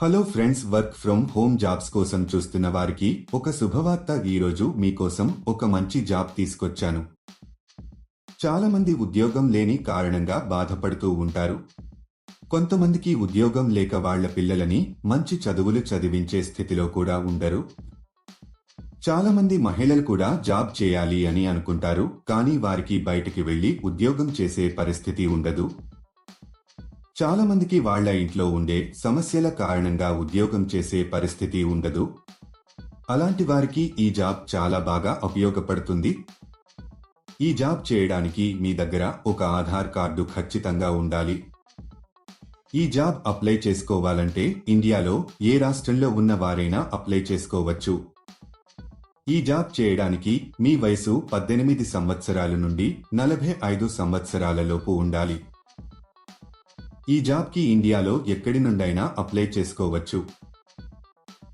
Hello friends work from home jobs కోసం చూస్తున్న వారికి ఒక శుభవార్త ఈరోజు మీకోసం ఒక మంచి జాబ్ తీసుకొచ్చాను. చాలా మంది ఉద్యోగం లేని కారణంగా బాధపడుతూ ఉంటారు. కొంతమందికి ఉద్యోగం లేక వాళ్ళ పిల్లలని మంచి చదువులు చదివించే స్థితిలో కూడా ఉండరు. చాలామంది మహిళలు కూడా జాబ్ చేయాలి అని అనుకుంటారు కానీ వారికి బయటికి వెళ్ళి ఉద్యోగం చేసే పరిస్థితి ఉండదు. చాలా మందికి వాళ్ళ ఇంట్లో ఉండే సమస్యల కారణంగా ఉద్యోగం చేసే పరిస్థితి ఉండదు. అలాంటి వారికి ఈ జాబ్ చాలా బాగా ఉపయోగపడుతుంది. ఈ జాబ్ చేయడానికి మీ దగ్గర ఒక ఆధార్ కార్డు ఖచ్చితంగా ఉండాలి. ఈ జాబ్ అప్లై చేసుకోవాలంటే ఇండియాలో ఏ రాష్ట్రంలో ఉన్న వారైనా అప్లై చేసుకోవచ్చు. ఈ జాబ్ చేయడానికి మీ వయసు పద్దెనిమిది సంవత్సరాల నుండి నలభై ఐదు సంవత్సరాలలోపు ఉండాలి. ఈ జాబ్కి ఇండియాలో ఎక్కడి నుండైనా అప్లై చేసుకోవచ్చు.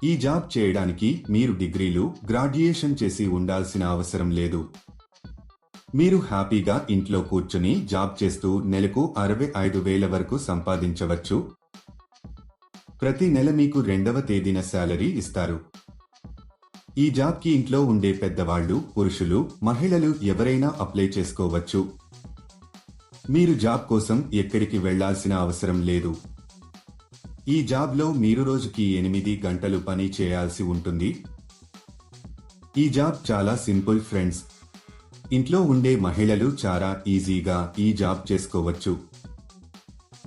ఈ జాబ్ చేయడానికి మీరు డిగ్రీలు గ్రాడ్యుయేషన్ చేసి ఉండాల్సిన అవసరం లేదు. మీరు హ్యాపీగా ఇంట్లో కూర్చుని జాబ్ చేస్తూ నెలకు అరవై ఐదు వేల వరకు సంపాదించవచ్చు. ప్రతి నెల మీకు రెండవ తేదీన శాలరీ ఇస్తారు. ఈ జాబ్కి ఇంట్లో ఉండే పెద్దవాళ్ళు పురుషులు మహిళలు ఎవరైనా అప్లై చేసుకోవచ్చు. మీరు జాబ్ కోసం ఎక్కడికి వెళ్ళాల్సిన అవసరం లేదు. ఈ జాబ్లో మీరు రోజుకి ఎనిమిది గంటలు పని చేయాల్సి ఉంటుంది. ఈ జాబ్ చాలా సింపుల్ ఫ్రెండ్స్. ఇంట్లో ఉండే మహిళలు చాలా ఈజీగా ఈ జాబ్ చేసుకోవచ్చు.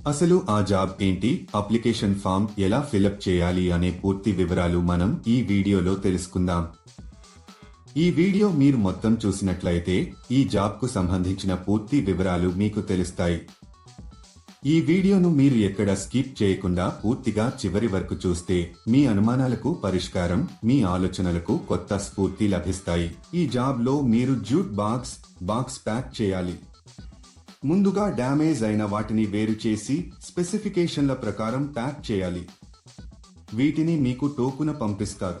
అసలు ఆ జాబ్ ఏంటి? అప్లికేషన్ ఫామ్ ఎలా ఫిలప్ చేయాలి? అనే పూర్తి వివరాలు మనం ఈ వీడియోలో తెలుసుకుందాం. ఈ వీడియో మీరు మొత్తం చూసినట్లయితే ఈ జాబ్కు సంబంధించిన పూర్తి వివరాలు మీకు తెలుస్తాయి. ఈ వీడియోను మీరు ఎక్కడ స్కిప్ చేయకుండా పూర్తిగా చివరి వరకు చూస్తే మీ అనుమానాలకు పరిష్కారం మీ ఆలోచనలకు కొత్త స్ఫూర్తి లభిస్తాయి. ఈ జాబ్లో మీరు జ్యూట్ బాక్స్ బాక్స్ ప్యాక్ చేయాలి. ముందుగా డ్యామేజ్ అయిన వాటిని వేరు చేసి స్పెసిఫికేషన్ల ప్రకారం ప్యాక్ చేయాలి. వీటిని మీకు టోకున పంపిస్తారు.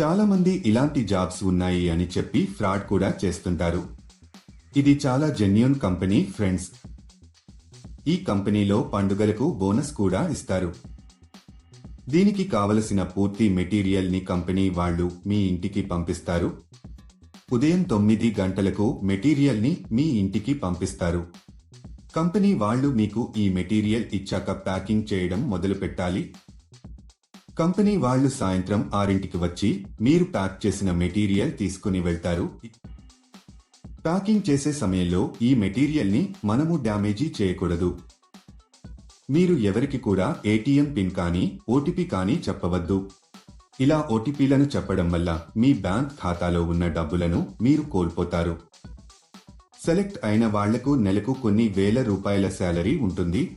చాలా మంది ఇలాంటి జాబ్స్ ఉన్నాయి అని చెప్పి ఫ్రాడ్ కూడా చేస్తుంటారు. ఇది చాలా జెన్యున్ కంపెనీ ఫ్రెండ్స్. ఈ కంపెనీలో పండుగలకు బోనస్ కూడా ఇస్తారు. దీనికి కావలసిన పూర్తి మెటీరియల్ని కంపెనీ వాళ్ళు మీ ఇంటికి పంపిస్తారు. ఉదయం తొమ్మిది గంటలకు మెటీరియల్ని మీ ఇంటికి పంపిస్తారు. కంపెనీ వాళ్ళు మీకు ఈ మెటీరియల్ ఇచ్చాక ప్యాకింగ్ చేయడం మొదలు పెట్టాలి కంపెనీ వాళ్ళు సాయంత్రం ఆరింటికి వచ్చి మీరు ప్యాక్ చేసిన మెటీరియల్ తీసుకుని వెళ్తారు. ప్యాకింగ్ చేసే సమయంలో ఈ మెటీరియల్ని మనము డ్యామేజీ చేయకూడదు. మీరు ఎవరికి కూడా ఏటీఎం పిన్ కానీ ఓటీపీ కానీ చెప్పవద్దు. ఇలా ఓటీపీలను చెప్పడం వల్ల మీ బ్యాంక్ ఖాతాలో ఉన్న డబ్బులను మీరు కోల్పోతారు. సెలెక్ట్ అయిన వాళ్ళకు నెలకు కొన్ని వేల రూపాయల శాలరీ ఉంటుంది.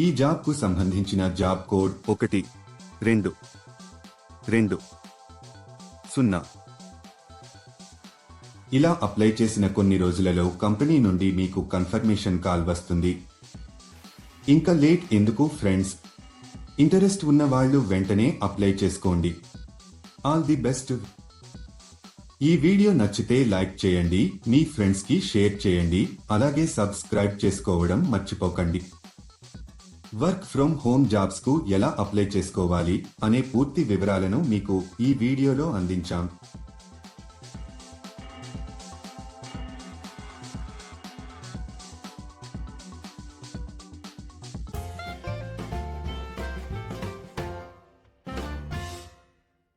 ఈ జాబ్కు సంబంధించిన జాబ్ కోడ్ ఒకటి రెండు రెండు సున్నా. ఇలా అప్లై చేసిన కొన్ని రోజులలో కంపెనీ నుండి మీకు కన్ఫర్మేషన్ కాల్ వస్తుంది. ఇంకా లేట్ ఎందుకు ఫ్రెండ్స్? ఇంటరెస్ట్ ఉన్న వాళ్ళు వెంటనే అప్లై చేసుకోండి. All the best. ఈ వీడియో నచ్చితే లైక్ చేయండి మీ ఫ్రెండ్స్కి షేర్ చేయండి అలాగే సబ్స్క్రైబ్ చేసుకోవడం మర్చిపోకండి. వర్క్ ఫ్రమ్ హోమ్ జాబ్స్కు ఎలా అప్లై చేసుకోవాలి అనే పూర్తి వివరాలను మీకు ఈ వీడియోలో అందించాం.